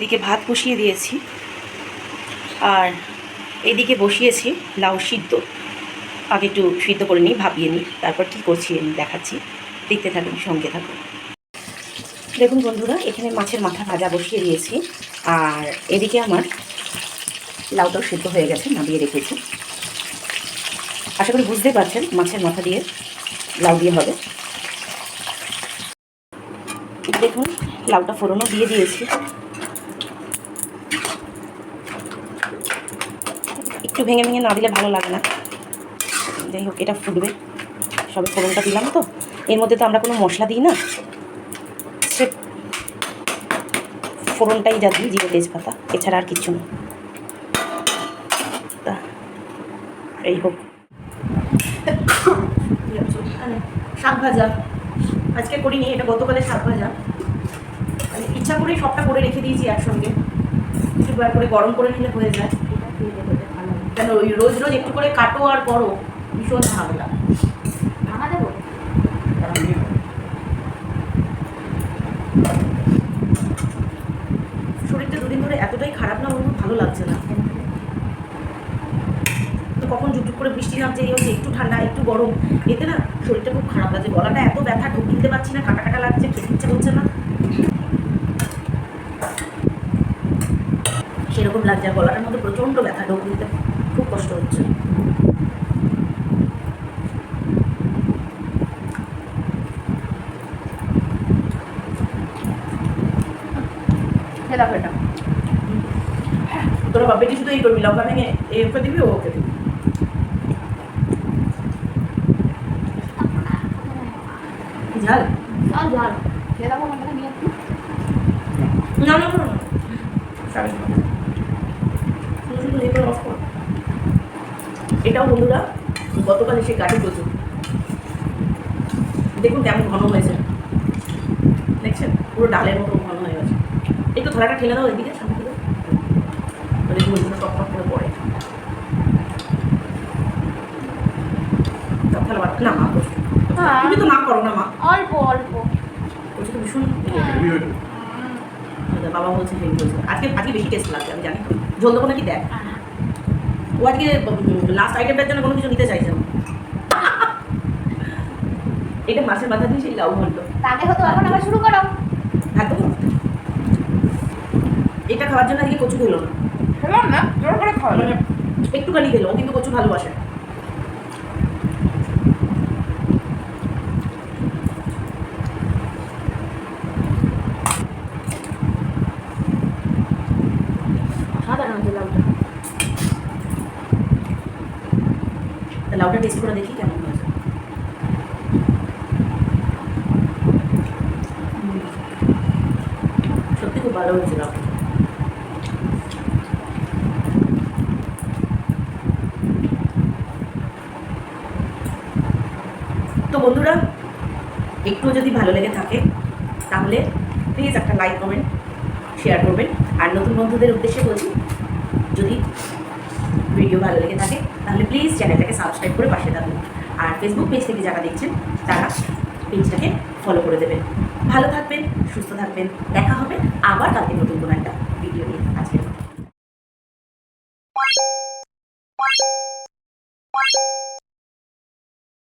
এদিকে ভাত বসিয়ে দিয়েছি। আর এদিকে বসিয়েছি লাউ সিদ্ধ। আগে একটু সিদ্ধ করে নিই ভাবিয়ে নিই। তারপর কী করছি আমি দেখাচ্ছি। দেখতে থাকুন, সঙ্গে থাকুন। দেখুন বন্ধুরা, এখানে মাছের মাথা ভাজা বসিয়ে দিয়েছি। আর এদিকে আমার লাউটাও সিদ্ধ হয়ে গেছে, নামিয়ে রেখেছি। আশা করি বুঝতে পারছেন, মাছের মাথা দিয়ে লাউ দিয়ে হবে। দেখুন, লাউটা ফোড়নও দিয়ে দিয়েছি। একটু ভেঙে ভেঙে না দিলে ভালো লাগে না। যাই হোক, এটা ফুটবে। সবে ফোড়নটা দিলাম তো। এর মধ্যে তো আমরা কোনো মশলা দিই না। সে ফোড়নটাই যা দিই, জিরে তেজপাতা। এছাড়া আর কিছু না। তা, এই হোক। শাক ভাজা। আজকে করিনি, এটা গতকালের শাক ভাজা। মানে ইচ্ছা করেই সবটা করে রেখে দিয়েছি একসঙ্গে। একটু করে গরম করে নিলে হয়ে যায়। ওই রোজ রোজ একটু করে কাটো আর করো, ভীষণ ঝামেলা। শরীরটা দুদিন ধরে এতটাই খারাপ না, আমার ভালো লাগছে না। কখন জুটুক করে বৃষ্টি নামছে, এই হচ্ছে একটু ঠান্ডা, একটু গরম। এতে না শরীরটা খুব খারাপ লাগছে, গলাটা এত ব্যথা, ঢুক দিতে পারছি না, কাটা কাটা লাগছে, খেতে ইচ্ছে করছে না। সেরকম লাগছে গলাটার মধ্যে প্রচণ্ড ব্যথা, ঢোক দিতে খুব কষ্ট হচ্ছে। তোরা বাপেটি শুধু এই করবি লঙ্কা ভেঙে এ ওকে দিবি ওকে দিবি। ঝাল? ঝাল। খেয়ে দেবো নিয়ে না না না সরি শুধু শুধু এই করে off কর। এটাও বন্ধুরা গতকাল এসে গাড়ি প্রচুর। দেখুন কেমন ঘন হয়েছে। দেখছেন? পুরো ডালের মতো ঘন হয়ে গেছে। একটু থালাটা ঠেলে দাও এদিকে সামনে থেকে। তাহলে টপ টপ করে পড়ে। না মা। হ্যাঁ। তুমি তো না করো না মা। অল্প অল্প। বলছে তো ভীষণ বাবা বলছে আজকে আজকে বেশি টেস্ট লাগছে আমি জানি। ঝোল দেবো নাকি? দেখ। ও আজকে লাস্ট আইটেমটার জন্য কোনো কিছু নিতে চাইছে না। এটা মাছের মাথা দিয়ে সেই লাউ ঘন্ট তাকে হতো এখন আবার শুরু করো। একদম। এটা খাওয়ার জন্য আজকে কচু খেলো না। খেলাম না জোর করে খাওয়া একটুখানি খেলো কিন্তু কচু ভালোবাসে সাধারণ যে লাউটা তা লাউটা টেস্ট করে দেখি কেমন হয়েছে সত্যি খুব ভালো হয়েছে লাউটা তো বন্ধুরা একটু যদি ভালো লেগে থাকে তাহলে প্লিজ একটা লাইক কমেন্ট শেয়ার করবেন। আর নতুন বন্ধুদের উদ্দেশ্যে বলছি, যদি ভিডিও ভালো লেগে থাকে, তাহলে প্লিজ চ্যানেলটাকে সাবস্ক্রাইব করে পাশে থাকুন। আর ফেসবুক পেজ থেকে যারা দেখছেন, তারা পেজটাকে ফলো করে দেবেন। ভালো থাকবেন, সুস্থ থাকবেন, দেখা হবে আবার কালকে নতুন কোনো একটা